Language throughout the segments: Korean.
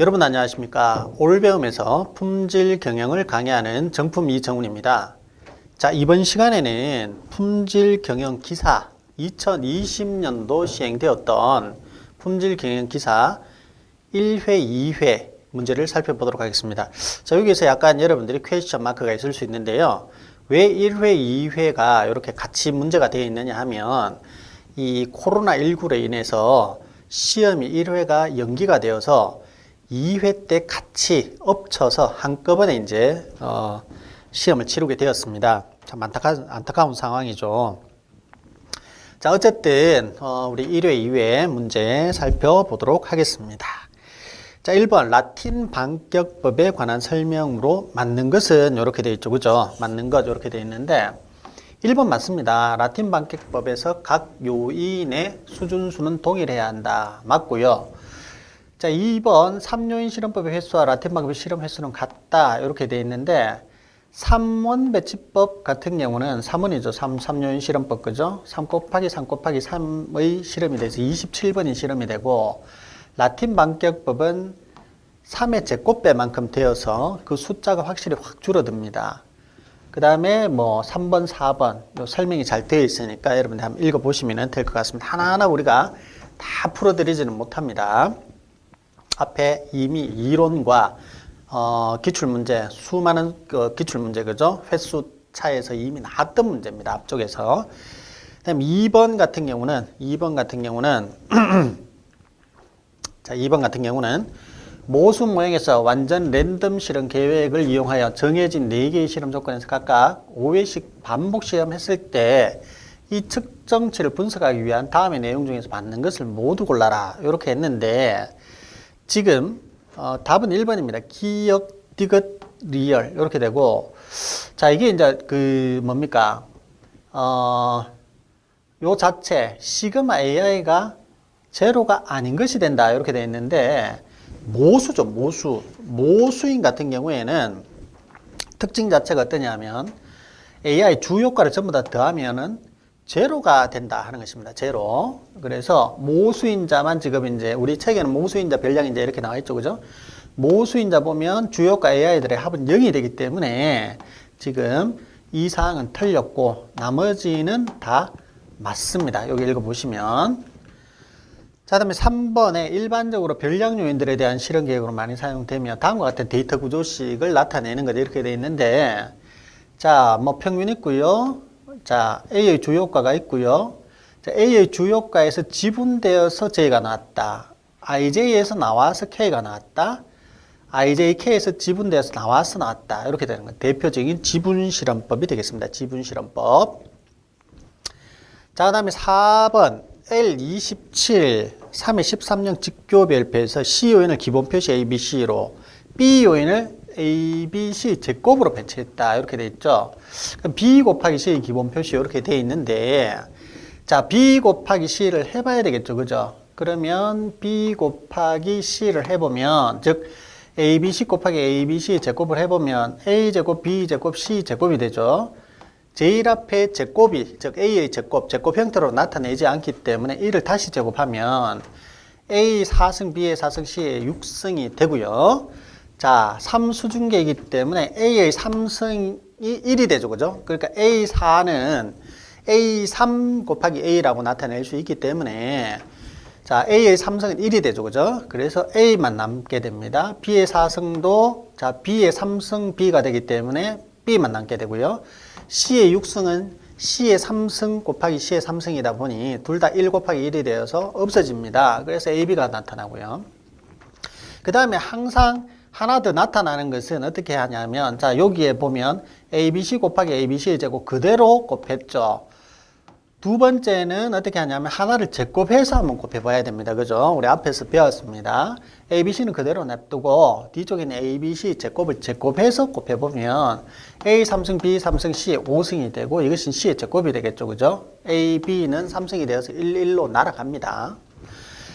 여러분 안녕하십니까? 오늘 배움에서 품질 경영을 강의하는 정품 이정훈입니다. 자 이번 시간에는 품질 경영 기사 2020년도 시행되었던 품질 경영 기사 1회 2회 문제를 살펴보도록 하겠습니다. 자 여기서 약간 여러분들이 퀘스천 마크가 있을 수 있는데요. 왜 1회 2회가 이렇게 같이 문제가 되어 있느냐 하면 이 코로나19로 인해서 시험이 1회가 연기가 되어서 2회 때 같이 엎쳐서 한꺼번에 이제 어, 시험을 치르게 되었습니다. 참 안타까, 안타까운 상황이죠. 자, 어쨌든 어, 우리 1회, 2회 문제 살펴보도록 하겠습니다. 자, 1번 라틴 반격법에 관한 설명으로 맞는 것은 이렇게 되어 있죠. 그죠? 맞는 것 이렇게 되어 있는데 1번 맞습니다. 라틴 반격법에서 각 요인의 수준수는 동일해야 한다. 맞고요. 자, 2번 3요인 실험법의 횟수와 라틴 방법의 실험 횟수는 같다. 이렇게 되어 있는데 3원 배치법 같은 경우는 3원이죠. 3, 3요인 실험법 그죠? 3 곱하기 3 곱하기 3의 실험이 돼서 27번이 실험이 되고 라틴 반격법은 3의 제곱배만큼 되어서 그 숫자가 확실히 확 줄어듭니다. 그 다음에 뭐 3번, 4번 요 설명이 잘 되어 있으니까 여러분들 한번 읽어보시면 될 것 같습니다. 하나하나 우리가 다 풀어드리지는 못합니다. 앞에 이미 이론과 어, 기출문제, 수많은 그 기출문제, 그죠? 횟수 차에서 이미 나왔던 문제입니다. 앞쪽에서. 그 다음 2번 같은 경우는, 2번 같은 경우는, 자, 2번 같은 경우는 모수 모형에서 완전 랜덤 실험 계획을 이용하여 정해진 4개의 실험 조건에서 각각 5회씩 반복 시험했을 때 이 측정치를 분석하기 위한 다음의 내용 중에서 맞는 것을 모두 골라라. 이렇게 했는데 지금 어, 답은 1번입니다. 기억, 디귿, 리얼. 이렇게 되고 자 이게 이제 그 뭡니까? 어, 요 자체 시그마 AI가 제로가 아닌 것이 된다. 이렇게 되어 있는데 모수죠 모수. 모수인 같은 경우에는 특징 자체가 어떠냐면 AI 주효과를 전부 다 더하면은 제로가 된다 하는 것입니다. 제로. 그래서 모수인자만 지금 이제 우리 책에는 모수인자 별량인자 이렇게 나와 있죠. 그죠? 모수인자 보면 주요가 AI들의 합은 0이 되기 때문에 지금 이 사항은 틀렸고 나머지는 다 맞습니다. 여기 읽어보시면. 자, 다음에 3번에 일반적으로 별량 요인들에 대한 실험 계획으로 많이 사용되며 다음과 같은 데이터 구조식을 나타내는 것 이렇게 되어 있는데 자, 뭐 평균 있고요. 자, A의 주요가가 있고요. 자, A의 주요가에서 지분되어서 J가 나왔다. IJ에서 나와서 K가 나왔다. IJK에서 지분되어서 나와서 나왔다. 이렇게 되는 건 대표적인 지분실험법이 되겠습니다. 지분실험법. 자, 그 다음에 4번 L27, 3의 13령 직교별표에서 C 요인을 기본 표시 ABC로 B 요인을 A, B, C 제곱으로 배치했다. 이렇게 돼 있죠. 그럼 B 곱하기 C의 기본 표시 이렇게 돼 있는데 자, B 곱하기 C를 해봐야 되겠죠. 그죠? 그러면 B 곱하기 C를 해보면 즉 A, B, C 곱하기 A, B, C 제곱을 해보면 A 제곱, B 제곱, C 제곱이 되죠. 제일 앞에 제곱이 즉 A의 제곱, 제곱 형태로 나타내지 않기 때문에 이를 다시 제곱하면 A 4승, B의 4승, C의 6승이 되고요. 자, 3수중계이기 때문에 A의 3승이 1이 되죠. 그죠? 그러니까 A4는 A3 곱하기 A라고 나타낼 수 있기 때문에 자, A의 3승은 1이 되죠. 그죠? 그래서 A만 남게 됩니다. B의 4승도 자, B의 3승 B가 되기 때문에 B만 남게 되고요. C의 6승은 C의 3승 곱하기 C의 3승이다 보니 둘 다 1 곱하기 1이 되어서 없어집니다. 그래서 AB가 나타나고요. 그 다음에 항상 하나 더 나타나는 것은 어떻게 하냐면 자 여기에 보면 ABC 곱하기 ABC의 제곱 그대로 곱했죠. 두 번째는 어떻게 하냐면 하나를 제곱해서 한번 곱해봐야 됩니다. 그죠? 우리 앞에서 배웠습니다. ABC는 그대로 냅두고 뒤쪽에 있는 ABC 제곱을 제곱해서 곱해보면 A 3승, B 3승, C 5승이 되고 이것은 C의 제곱이 되겠죠. 그죠? A, B는 3승이 되어서 1, 1로 날아갑니다.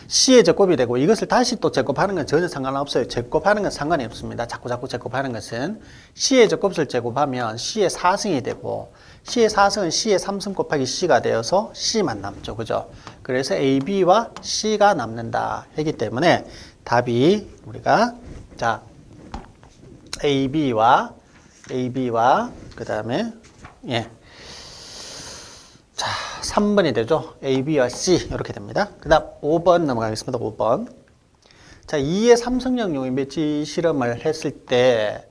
C의 제곱이 되고 이것을 다시 또 제곱하는 건 전혀 상관없어요. 제곱하는 건 상관이 없습니다. 자꾸 자꾸 제곱하는 것은 C의 제곱을 제곱하면 C의 4승이 되고 C의 4승은 C의 3승 곱하기 C가 되어서 C만 남죠. 그죠? 그래서 A, B와 C가 남는다 했기 때문에 답이 우리가 자 AB와 AB와 그 다음에 예. 자 3번이 되죠. AB와 C 이렇게 됩니다. 그 다음 5번 넘어가겠습니다. 5번 자 2의 삼성형 용의 매치 실험을 했을 때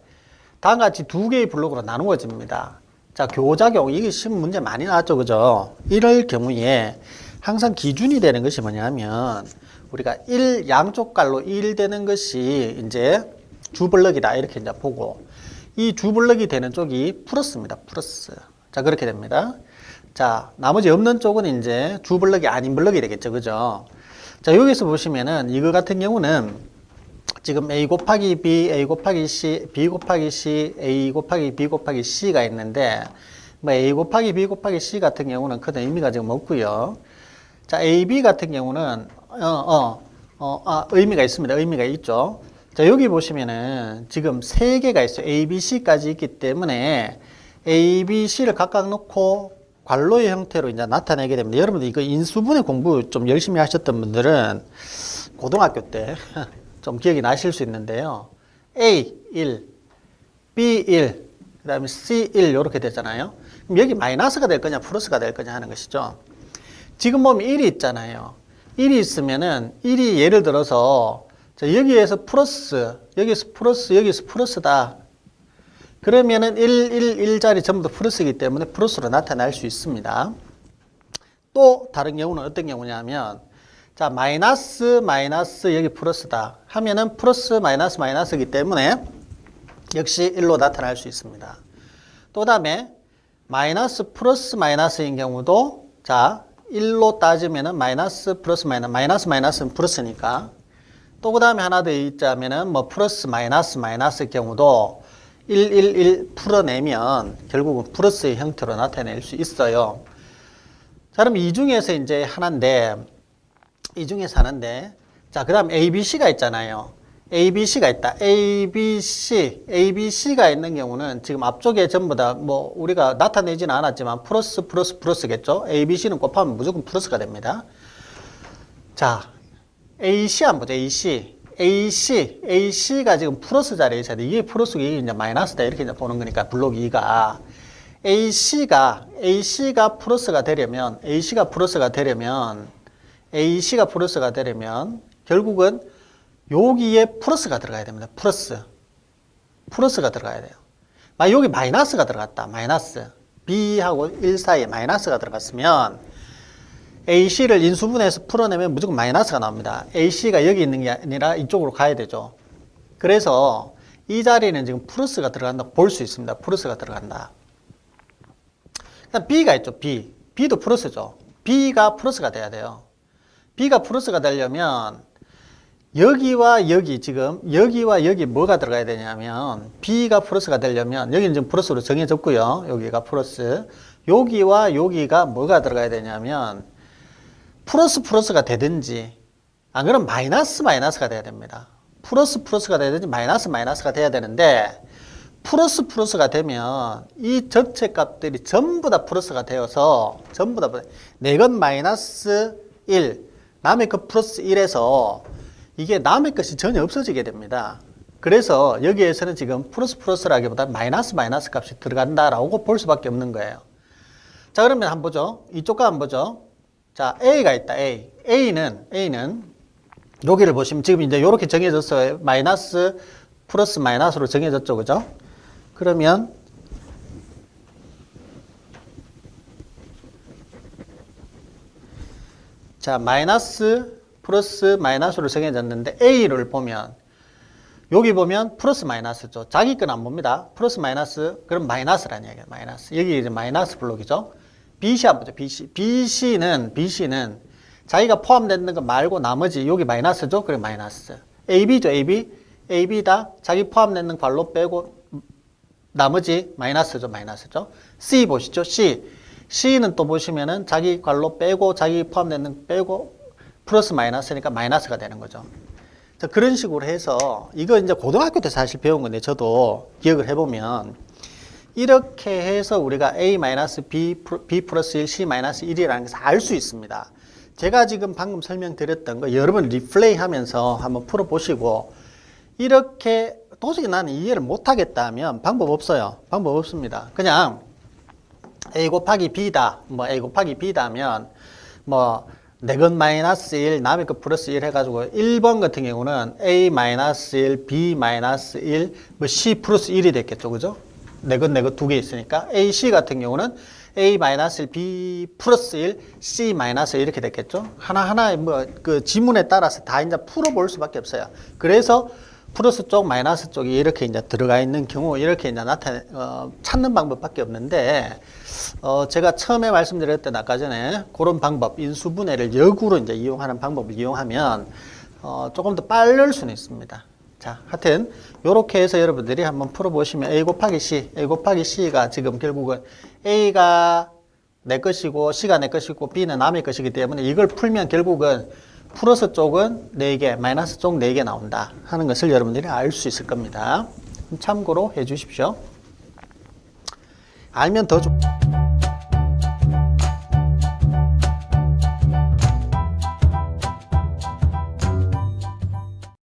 다음과 같이 두 개의 블록으로 나누어집니다. 자, 교작용, 이게 시험 문제 많이 나왔죠, 그죠? 이럴 경우에 항상 기준이 되는 것이 뭐냐면, 우리가 1, 양쪽 갈로 1 되는 것이 이제 주블럭이다, 이렇게 이제 보고, 이 주블럭이 되는 쪽이 플러스입니다, 플러스. 자, 그렇게 됩니다. 자, 나머지 없는 쪽은 이제 주 블럭이 아닌 블럭이 되겠죠, 그죠? 자, 여기서 보시면은 이거 같은 경우는 지금 a 곱하기 b, a 곱하기 c, b 곱하기 c, a 곱하기 b 곱하기 c가 있는데 뭐 a 곱하기 b 곱하기 c 같은 경우는 큰 의미가 지금 없고요. 자, a, b 같은 경우는 어, 어, 어, 아, 의미가 있습니다. 의미가 있죠. 자, 여기 보시면은 지금 세 개가 있어요. a, b, c까지 있기 때문에 a, b, c를 각각 넣고 괄로의 형태로 이제 나타내게 됩니다. 여러분들 이거 인수분해 공부 좀 열심히 하셨던 분들은 고등학교 때 좀 기억이 나실 수 있는데요. A 1, B 1, 그 다음에 C 1 이렇게 되잖아요. 그럼 여기 마이너스가 될 거냐 플러스가 될 거냐 하는 것이죠. 지금 보면 1이 있잖아요. 1이 있으면은 1이 예를 들어서 자, 여기에서 플러스, 여기서 플러스, 여기서 플러스다. 그러면은 1, 1, 1자리 전부 다 플러스이기 때문에 플러스로 나타날 수 있습니다. 또 다른 경우는 어떤 경우냐면 자 마이너스 마이너스 여기 플러스다 하면은 플러스 마이너스 마이너스이기 때문에 역시 1로 나타날 수 있습니다. 또 다음에 마이너스 플러스 마이너스인 경우도 자 1로 따지면은 마이너스 플러스 마이너스 마이너스 마이너스는 플러스니까 또 그 다음에 하나 더 있자면은 뭐 플러스 마이너스 마이너스의 경우도 1, 1, 1 풀어내면 결국은 플러스의 형태로 나타낼 수 있어요. 자, 그럼 이 중에서 이제 하나인데, 이 중에서 하나인데, 자, 그 다음 ABC가 있잖아요. ABC가 있다. ABC, ABC가 있는 경우는 지금 앞쪽에 전부 다 뭐 우리가 나타내지는 않았지만 플러스, 플러스, 플러스겠죠? ABC는 곱하면 무조건 플러스가 됩니다. 자, AC 한번 보죠. AC. AC, AC가 지금 플러스 자리에 있어야 돼. 이게 플러스고 이게 이제 마이너스다. 이렇게 이제 보는 거니까 블록 2가. AC가, AC가 플러스가 되려면, AC가 플러스가 되려면, AC가 플러스가 되려면, 결국은 여기에 플러스가 들어가야 됩니다. 플러스. 플러스가 들어가야 돼요. 만 여기 마이너스가 들어갔다. 마이너스. B하고 1 사이에 마이너스가 들어갔으면, AC를 인수분해해서 풀어내면 무조건 마이너스가 나옵니다. AC가 여기 있는 게 아니라 이쪽으로 가야 되죠. 그래서 이 자리는 지금 플러스가 들어간다고 볼 수 있습니다. 플러스가 들어간다. B가 있죠. B. B도 플러스죠. B가 플러스가 돼야 돼요. B가 플러스가 되려면 여기와 여기 지금 여기와 여기 뭐가 들어가야 되냐면 B가 플러스가 되려면 여기는 지금 플러스로 정해졌고요. 여기가 플러스. 여기와 여기가 뭐가 들어가야 되냐면 플러스 플러스가 되든지 안 그러면 마이너스 마이너스가 돼야 됩니다. 플러스 플러스가 되든지 마이너스 마이너스가 돼야 되는데 플러스 플러스가 되면 이 전체 값들이 전부 다 플러스가 되어서 전부 다 내건 마이너스 1 남의 것 플러스 1에서 이게 남의 것이 전혀 없어지게 됩니다. 그래서 여기에서는 지금 플러스 플러스라기보다 마이너스 마이너스 값이 들어간다라고 볼 수밖에 없는 거예요. 자 그러면 한번 보죠. 이쪽 거 한번 보죠. 자, A가 있다, A. A는, A는, 여기를 보시면 지금 이제 이렇게 정해졌어요. 마이너스, 플러스, 마이너스로 정해졌죠. 그죠? 그러면, 자, 마이너스, 플러스, 마이너스로 정해졌는데, A를 보면, 여기 보면 플러스 마이너스죠. 자기 건 안 봅니다. 플러스 마이너스, 그럼 마이너스라는 얘기예요. 마이너스. 여기 이제 마이너스 블록이죠. BC 한번 보죠. BC. BC는 BC는 자기가 포함되는 거 말고 나머지 여기 마이너스죠. 그래 마이너스. AB죠. AB. AB다. 자기 포함되는 괄로 빼고 나머지 마이너스죠. 마이너스죠. C 보시죠. C. C는 또 보시면은 자기 괄로 빼고 자기 포함되는 거 빼고 플러스 마이너스니까 마이너스가 되는 거죠. 자, 그런 식으로 해서 이거 이제 고등학교 때 사실 배운 건데 저도 기억을 해보면 이렇게 해서 우리가 A-B B 플러스 1, C 1이라는 것을 알 수 있습니다. 제가 지금 방금 설명드렸던 거 여러 번 리플레이 하면서 한번 풀어보시고 이렇게 도저히 나는 이해를 못하겠다 하면 방법 없어요. 방법 없습니다. 그냥 a 곱하기 b다. 뭐 a 곱하기 b다 하면 뭐 내것 마이너스 1, 남의 것 플러스 1 해가지고 1번 같은 경우는 a 마이너스 1, b 마이너스 1, 뭐 c 플러스 1이 됐겠죠. 그죠? 내것 내것 두 개 있으니까 a, c 같은 경우는 a 마이너스 1, b 플러스 1, c 마이너스 1 이렇게 됐겠죠. 하나하나 뭐 그 지문에 따라서 다 이제 풀어볼 수밖에 없어요. 그래서 플러스 쪽, 마이너스 쪽이 이렇게 이제 들어가 있는 경우 이렇게 이제 나타 어, 찾는 방법밖에 없는데 어, 제가 처음에 말씀드렸던 아까 전에 그런 방법 인수분해를 역으로 이제 이용하는 방법을 이용하면 어, 조금 더 빠를 수는 있습니다. 자, 하여튼 요렇게 해서 여러분들이 한번 풀어보시면 a 곱하기 c, a 곱하기 c가 지금 결국은 a가 내 것이고 C가 내 것이고 B는 남의 것이기 때문에 이걸 풀면 결국은 플러스 쪽은 4개, 마이너스 쪽 4개 나온다 하는 것을 여러분들이 알 수 있을 겁니다. 참고로 해 주십시오. 알면 더 좋...